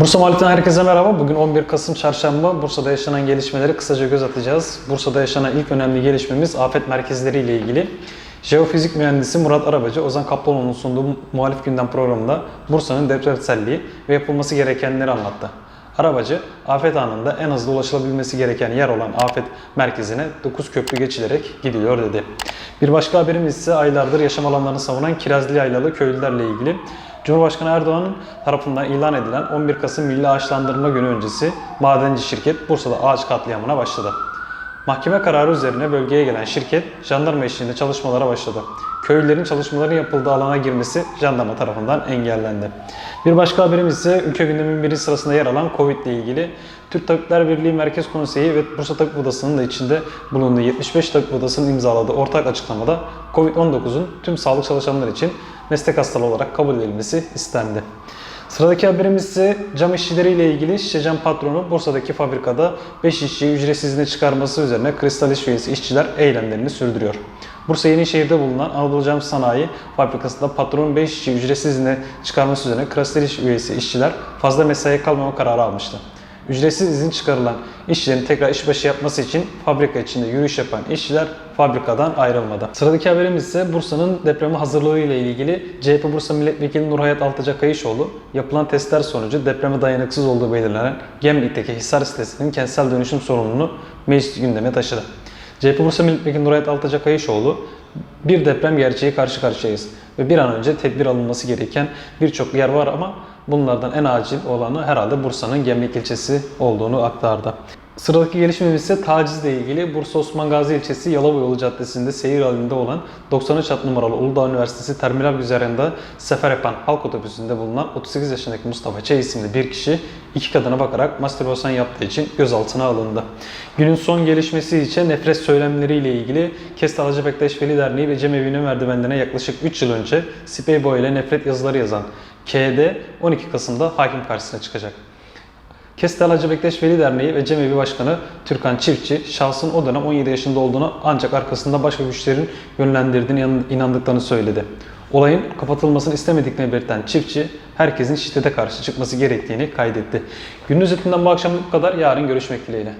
Bursa Mahalle'den herkese merhaba. Bugün 11 Kasım Çarşamba. Bursa'da yaşanan gelişmeleri kısaca göz atacağız. Bursa'da yaşanan ilk önemli gelişmemiz afet merkezleri ile ilgili. Jeofizik mühendisi Murat Arabacı, Ozan Kaplanoğlu'nun sunduğu Muhalif Gündem programında Bursa'nın depremselliği ve yapılması gerekenleri anlattı. Arabacı, afet anında en hızlı ulaşılabilmesi gereken yer olan afet merkezine 9 köprü geçilerek gidiliyor dedi. Bir başka haberimiz ise aylardır yaşam alanlarını savunan Kirazlı Yaylalı köylülerle ilgili. Cumhurbaşkanı Erdoğan'ın tarafından ilan edilen 11 Kasım Milli Ağaçlandırma Günü öncesi madenci şirket Bursa'da ağaç katliamına başladı. Mahkeme kararı üzerine bölgeye gelen şirket jandarma eşliğinde çalışmalara başladı. Köylülerin çalışmaların yapıldığı alana girmesi jandarma tarafından engellendi. Bir başka haberimiz ise ülke gündemin birinci sırasında yer alan Covid ile ilgili. Türk Tabipler Birliği Merkez Konseyi ve Bursa Tabip Odası'nın da içinde bulunduğu 75 Tabip Odası'nın imzaladığı ortak açıklamada Covid-19'un tüm sağlık çalışanları için meslek hastalığı olarak kabul edilmesi istendi. Sıradaki haberimiz ise cam işçileri ile ilgili Şişecam patronu Bursa'daki fabrikada 5 işçiyi ücretsiz çıkarması üzerine kristal iş üyesi işçiler eylemlerini sürdürüyor. Bursa Yenişehir'de bulunan Anadolu Cam Sanayi Fabrikası'nda patronun 5 işçi ücretsiz çıkarması üzerine kristal iş üyesi işçiler fazla mesaiye kalmama kararı almıştı. Ücretsiz izin çıkarılan işçilerin tekrar işbaşı yapması için fabrika içinde yürüyüş yapan işçiler fabrikadan ayrılmadı. Sıradaki haberimiz ise Bursa'nın depreme hazırlığı ile ilgili CHP Bursa Milletvekili Nurhayat Altıca Kayışoğlu yapılan testler sonucu depreme dayanıksız olduğu belirlenen Gemlik'teki Hisar sitesinin kentsel dönüşüm sorununu meclis gündeme taşıdı. CHP Bursa Milletvekili Nurhayat Altıca Kayışoğlu bir deprem gerçeği karşı karşıyayız ve bir an önce tedbir alınması gereken birçok yer var ama bunlardan en acil olanı herhalde Bursa'nın Gemlik ilçesi olduğunu aktardı. Sıradaki gelişmemiz ise tacizle ilgili Bursa Osman Gazi ilçesi Yalova Yolu Caddesi'nde seyir halinde olan 93 hat numaralı Uludağ Üniversitesi terminal üzerinde sefer yapan halk otobüsünde bulunan 38 yaşındaki Mustafa Ç isimli bir kişi iki kadına bakarak mastürbasyon yaptığı için gözaltına alındı. Günün son gelişmesi ise nefret söylemleriyle ilgili Kestel Hacı Veli Derneği ve Cemevi'nin merdivenlerine yaklaşık 3 yıl önce spey boy ile nefret yazıları yazan KD 12 Kasım'da hakim karşısına çıkacak. Kestel Hacı Bektaş Veli Derneği ve Cemevi Başkanı Türkan Çiftçi, şahsın o dönem 17 yaşında olduğunu ancak arkasında başka güçlerin yönlendirdiğine inandıklarını söyledi. Olayın kapatılmasını istemediklerini belirten Çiftçi, herkesin şiddete karşı çıkması gerektiğini kaydetti. Günün özetinden bu akşam bu kadar, yarın görüşmek dileğiyle.